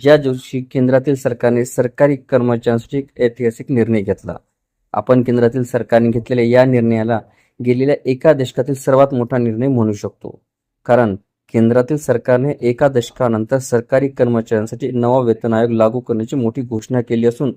ज्या दिवशी केंद्रातील सरकारने सरकारी कर्मचाऱ्यांसाठी एक ऐतिहासिक निर्णय घेतला. आपण केंद्रातील सरकारने घेतलेल्या या निर्णयाला गेलेल्या एका दशकातील सर्वात मोठा निर्णय म्हणू शकतो. कारण केंद्रातील सरकारने एका दशकानंतर सरकारी कर्मचाऱ्यांसाठी नवा वेतन आयोग लागू करण्याची मोठी घोषणा केली असून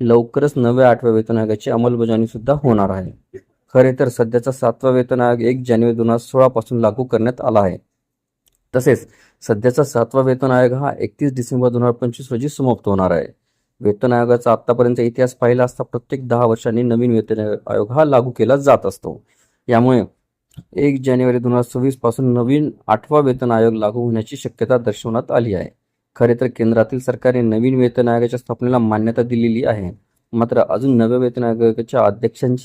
लवकरच नव्या आठव्या वेतन आयोगाची अंमलबजावणी सुद्धा होणार आहे. खरे तर सध्याचा सातवा वेतन आयोग एक जानेवारी दोन हजार सोळा पासून लागू करण्यात आला आहे. तसेच सध्याचा सातवा वेतन आयोग हा एकतीस डिसेंबर दोन हजार पंचवीस रोजी समाप्त होणार आहे. वेतन आयोगाचा आतापर्यंत इतिहास पाहिला असता प्रत्येक दहा वर्षांनी नवीन वेतन आयोग हा लागू केला जात असतो. यामुळे एक जानेवारी दोन हजार सव्वीसपासून नवीन आठवा वेतन आयोग लागू होण्याची शक्यता दर्शवण्यात आली आहे. खरे तर केंद्रातील सरकारने नवीन वेतन आयोगाच्या स्थापनेला मान्यता दिलेली आहे. मात्र अजून नव्या वेतन आयोगाच्या अध्यक्षांची